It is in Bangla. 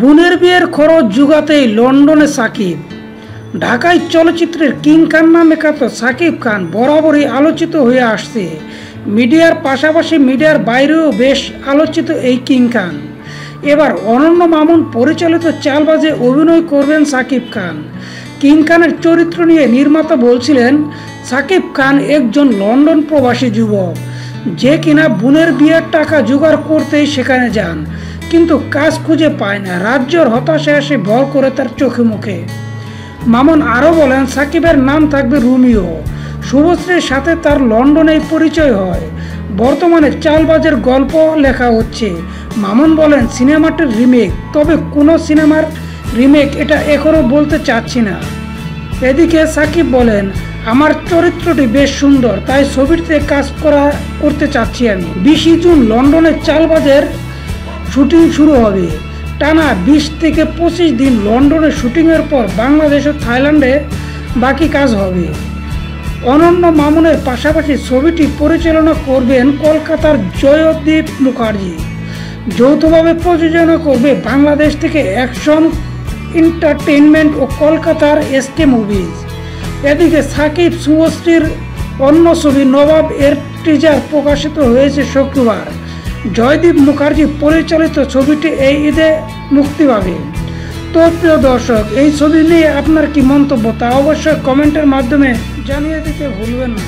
বোনের বিয়ের খরচ জুগাতেই লন্ডনে সাকিব। ঢাকায় চলচ্চিত্রের কিং খান নামে খ্যাত সাকিব খান বরাবরই আলোচিত হয়ে আসছে। মিডিয়ার পাশাপাশি মিডিয়ার বাইরেও বেশ আলোচিত এই কিং খান। এবার অনন্য মামুন পরিচালিত চালবাজে অভিনয় করবেন সাকিব খান। কিং খানের চরিত্র নিয়ে নির্মাতা বলছিলেন, সাকিব খান একজন লন্ডন প্রবাসী যুবক। যে কিনা বোনের বিয়ের টাকা জোগাড় করতেই সেখানে যান। কিন্তু কাজ খুঁজে পায় না। রাজ্যর হতাশে আসে ভর করে তার চোখে মুখে। মামুন আরও বলেন, সাকিবের নাম থাকবে রুমিও। শুভশ্রীর সাথে তার লন্ডনেই পরিচয় হয়। বর্তমানে চালবাজের গল্প লেখা হচ্ছে। মামুন বলেন, সিনেমাটির রিমেক, তবে কোনো সিনেমার রিমেক এটা এখনও বলতে চাচ্ছি না। এদিকে সাকিব বলেন, আমার চরিত্রটি বেশ সুন্দর, তাই ছবিটিতে কাজ করা, করতে চাচ্ছি আমি। বিশে জুন লন্ডনের চালবাজের শুটিং শুরু হবে। টানা বিশ থেকে পঁচিশ দিন লন্ডনে শুটিংয়ের পর বাংলাদেশ ও থাইল্যান্ডে বাকি কাজ হবে। অনন্য মামুনের পাশাপাশি ছবিটি পরিচালনা করবেন কলকাতার জয়দীপ মুখার্জি। যৌথভাবে প্রযোজনা করবে বাংলাদেশ থেকে অ্যাকশন, এন্টারটেইনমেন্ট ও কলকাতার এসকে মুভিজ। এদিকে সাকিব শুভশ্রীর অন্য ছবি নবাব এর টিজার প্রকাশিত হয়েছে শুক্রবার। জয়দীপ মুখার্জি পরিচালিত ছবিটি এই ঈদে মুক্তি পাবে। তো প্রিয় দর্শক, এই ছবি নিয়ে আপনার কি মন্তব্য তা অবশ্যই কমেন্টের মাধ্যমে জানিয়ে দিতে ভুলবেন না।